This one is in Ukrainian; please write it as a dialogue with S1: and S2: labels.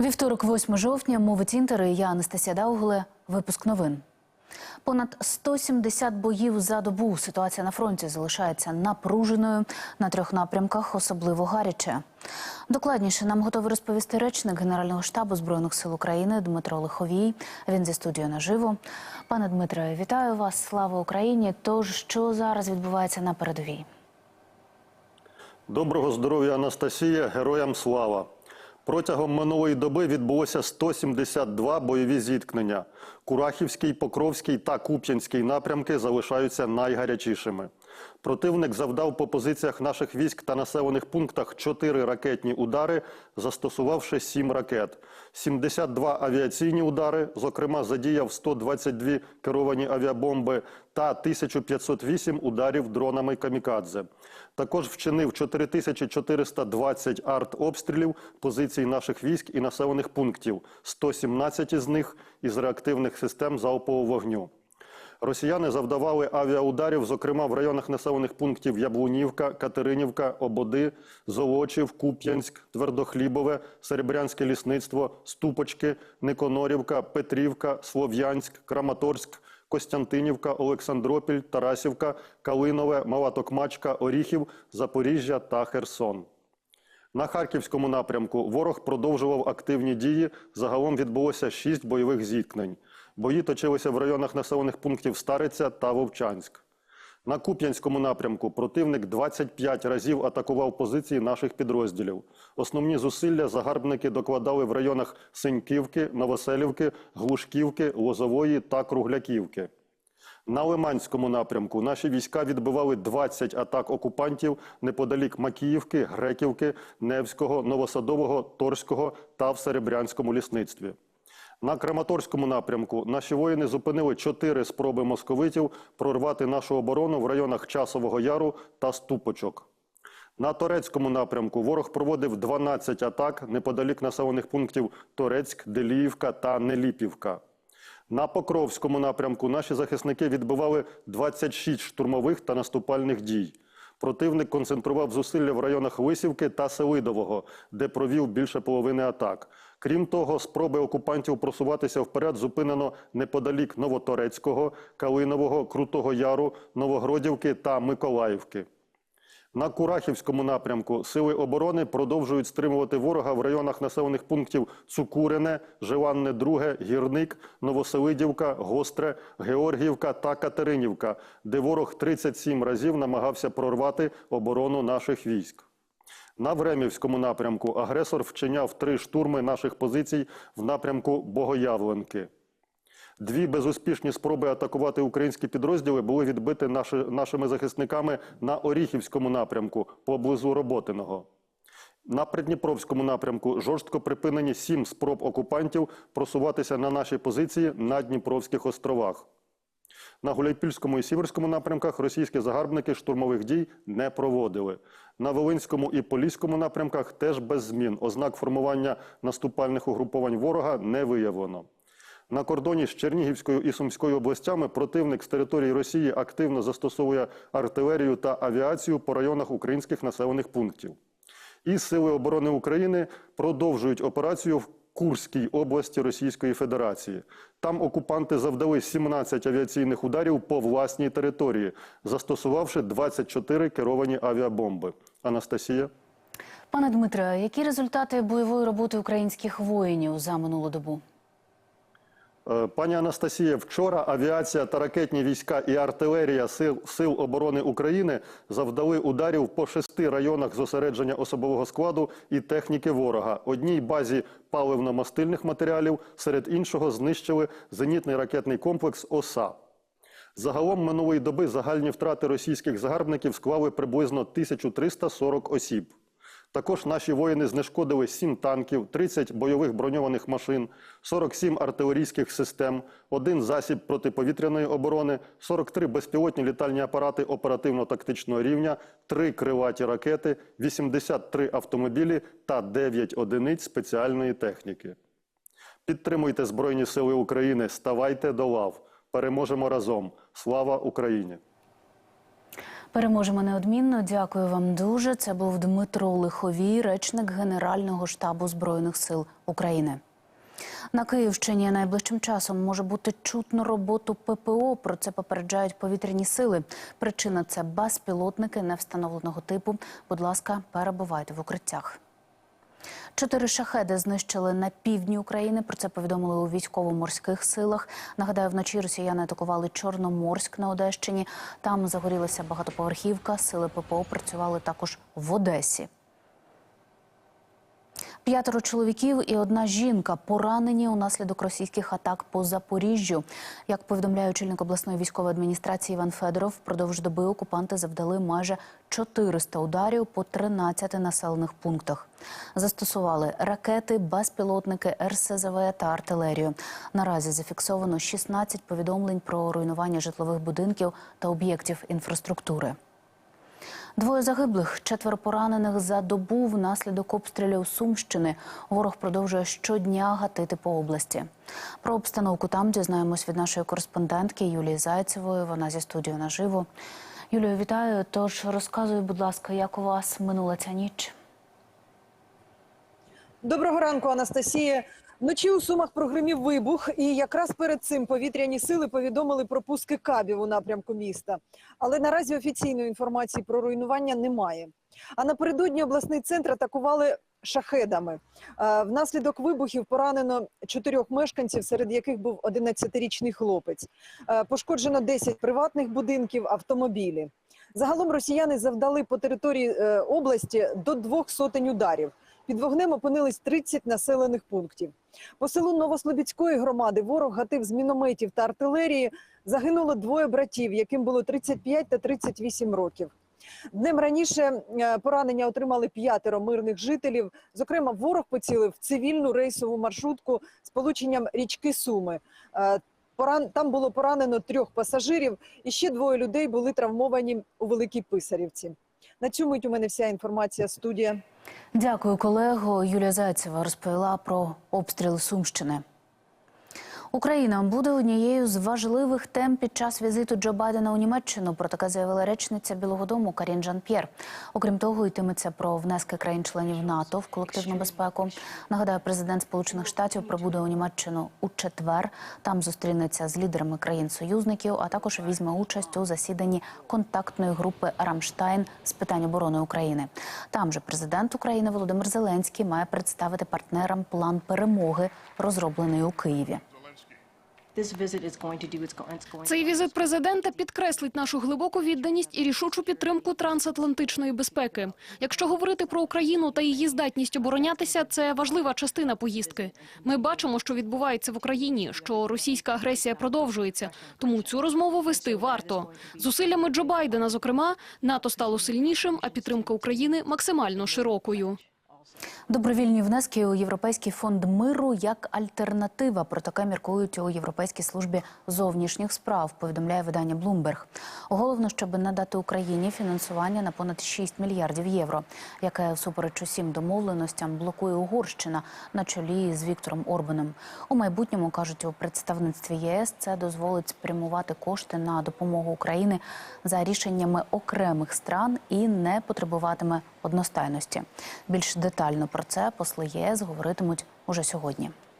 S1: Вівторок, 8 жовтня, мовить інтер. Я Анастасія Даугле. Випуск новин. Понад 170 боїв за добу. Ситуація на фронті залишається напруженою на трьох напрямках, особливо гаряче. Докладніше нам готовий розповісти речник Генерального штабу збройних сил України Дмитро Лиховій. Він зі студією наживо. Пане Дмитре, вітаю вас! Слава Україні! Тож що зараз відбувається на передовій?
S2: Доброго здоров'я, Анастасія, героям слава. Протягом минулої доби відбулося 172 бойові зіткнення. Курахівський, Покровський та Куп'янський напрямки залишаються найгарячішими. Противник завдав по позиціях наших військ та населених пунктах 4 ракетні удари, застосувавши 7 ракет. 72 авіаційні удари, зокрема задіяв 122 керовані авіабомби та 1508 ударів дронами камікадзе. Також вчинив 4420 артобстрілів позицій наших військ і населених пунктів, 117 із них із реактивних систем залпового вогню. Росіяни завдавали авіаударів, зокрема в районах населених пунктів Яблунівка, Катеринівка, Ободи, Золочів, Куп'янськ, Твердохлібове, Серебрянське лісництво, Ступочки, Никонорівка, Петрівка, Слов'янськ, Краматорськ, Костянтинівка, Олександропіль, Тарасівка, Калинове, Мала Токмачка, Оріхів, Запоріжжя та Херсон. На Харківському напрямку ворог продовжував активні дії. Загалом відбулося шість бойових зіткнень. Бої точилися в районах населених пунктів Стариця та Вовчанськ. На Куп'янському напрямку противник 25 разів атакував позиції наших підрозділів. Основні зусилля загарбники докладали в районах Синьківки, Новоселівки, Глушківки, Лозової та Кругляківки. На Лиманському напрямку наші війська відбивали 20 атак окупантів неподалік Макіївки, Греківки, Невського, Новосадового, Торського та в Серебрянському лісництві. На Краматорському напрямку наші воїни зупинили чотири спроби московитів прорвати нашу оборону в районах Часового Яру та Ступочок. На Торецькому напрямку ворог проводив 12 атак неподалік населених пунктів Торецьк, Деліївка та Неліпівка. На Покровському напрямку наші захисники відбивали 26 штурмових та наступальних дій. Противник концентрував зусилля в районах Лисівки та Селидового, де провів більше половини атак. Крім того, спроби окупантів просуватися вперед зупинено неподалік Новоторецького, Калинового, Крутого Яру, Новогродівки та Миколаївки. На Курахівському напрямку сили оборони продовжують стримувати ворога в районах населених пунктів Цукурине, Желанне Друге, Гірник, Новоселидівка, Гостре, Георгіївка та Катеринівка, де ворог 37 разів намагався прорвати оборону наших військ. На Времівському напрямку агресор вчиняв три штурми наших позицій в напрямку Богоявленки. Дві безуспішні спроби атакувати українські підрозділи були відбиті наші, нашими захисниками на Оріхівському напрямку поблизу Роботиного. На Придніпровському напрямку жорстко припинені сім спроб окупантів просуватися на наші позиції на Дніпровських островах. На Гуляйпільському і Сіверському напрямках російські загарбники штурмових дій не проводили. На Волинському і Поліському напрямках теж без змін. Ознак формування наступальних угруповань ворога не виявлено. На кордоні з Чернігівською і Сумською областями противник з території Росії активно застосовує артилерію та авіацію по районах українських населених пунктів. І Сили оборони України продовжують операцію в Курській області Російської Федерації. Там окупанти завдали 17 авіаційних ударів по власній території, застосувавши 24 керовані авіабомби. Анастасія.
S1: Пане Дмитре, які результати бойової роботи українських воїнів за минулу добу?
S2: Е, Пані Анастасія, вчора авіація та ракетні війська і артилерія сил, сил оборони України завдали ударів по шести районах зосередження особового складу і техніки ворога. Одній базі паливно-мастильних матеріалів, серед іншого знищили зенітний ракетний комплекс ОСА. Загалом минулої доби загальні втрати російських загарбників склали приблизно 1340 осіб. Також наші воїни знешкодили 7 танків, 30 бойових броньованих машин, 47 артилерійських систем, один засіб протиповітряної оборони, 43 безпілотні літальні апарати оперативно-тактичного рівня, 3 крилаті ракети, 83 автомобілі та 9 одиниць спеціальної техніки. Підтримуйте Збройні Сили України, ставайте до лав. Переможемо разом. Слава Україні!
S1: Переможемо неодмінно. Дякую вам дуже. Це був Дмитро Лиховій, речник Генерального штабу збройних сил України. На Київщині найближчим часом може бути чутно роботу ППО. Про це попереджають повітряні сили. Причина це безпілотники невстановленого типу. Будь ласка, перебувайте в укриттях. Чотири шахеди знищили на півдні України. Про це повідомили у військово-морських силах. Нагадаю, вночі росіяни атакували Чорноморськ на Одещині. Там загорілася багатоповерхівка. Сили ППО працювали також в Одесі. П'ятеро чоловіків і одна жінка поранені унаслідок російських атак по Запоріжжю. Як повідомляє очільник обласної військової адміністрації Іван Федоров, впродовж доби окупанти завдали майже 400 ударів по 13 населених пунктах. Застосували ракети, безпілотники, РСЗВ та артилерію. Наразі зафіксовано 16 повідомлень про руйнування житлових будинків та об'єктів інфраструктури. Двоє загиблих, четверо поранених за добу внаслідок обстрілів Сумщини. Ворог продовжує щодня гатити по області. Про обстановку там дізнаємось від нашої кореспондентки Юлії Зайцевої. Вона зі студією наживо. Юлію, вітаю. Тож розказуй, будь ласка, як у вас минула ця ніч?
S3: Доброго ранку, Анастасія. Вночі у Сумах прогримів вибух, і якраз перед цим повітряні сили повідомили про пуски кабів у напрямку міста. Але наразі офіційної інформації про руйнування немає. А напередодні обласний центр атакували шахедами. Е, Внаслідок вибухів поранено чотирьох мешканців, серед яких був 11-річний хлопець. Е, Пошкоджено 10 приватних будинків, автомобілі. Загалом росіяни завдали по території е, області до двох сотень ударів. Під вогнем опинились 30 населених пунктів. По селу Новослобідської громади ворог гатив з мінометів та артилерії. Загинуло двоє братів, яким було 35 та 38 років. Днем раніше е, поранення отримали п'ятеро мирних жителів. Зокрема, ворог поцілив цивільну рейсову маршрутку з полученням річки Суми. Поран- Там було поранено трьох пасажирів, і ще двоє людей були травмовані у Великій Писарівці. На цю мить у мене вся інформація. Студія.
S1: Дякую, колего. Юлія Зайцева розповіла про обстріли Сумщини. Україна буде однією з важливих тем під час візиту Джо Байдена у Німеччину. Про таке заявила речниця Білого Дому Карін Жан П'єр. Окрім того, йтиметься про внески країн-членів НАТО в колективну безпеку. Нагадаю, президент Сполучених Штатів прибуде у Німеччину у четвер. Там зустрінеться з лідерами країн-союзників, а також візьме участь у засіданні контактної групи Рамштайн з питань оборони України. Там же президент України Володимир Зеленський має представити партнерам план перемоги, розроблений у Києві.
S4: Цей візит президента підкреслить нашу глибоку відданість і рішучу підтримку трансатлантичної безпеки. Якщо говорити про Україну та її здатність оборонятися, це важлива частина поїздки. Ми бачимо, що відбувається в Україні, що російська агресія продовжується. Тому цю розмову вести варто. Зусиллями Джо Байдена, зокрема, НАТО стало сильнішим, а підтримка України максимально широкою.
S1: Добровільні внески у Європейський фонд миру як альтернатива. Про таке міркують у Європейській службі зовнішніх справ. Повідомляє видання Bloomberg. Головно, щоб надати Україні фінансування на понад 6 мільярдів євро, яке всупереч усім домовленостям блокує Угорщина на чолі з Віктором Орбаном. У майбутньому кажуть у представництві ЄС, це дозволить спрямувати кошти на допомогу Україні за рішеннями окремих стран і не потребуватиме одностайності. Більш детально про це посли ЄС говоритимуть уже сьогодні.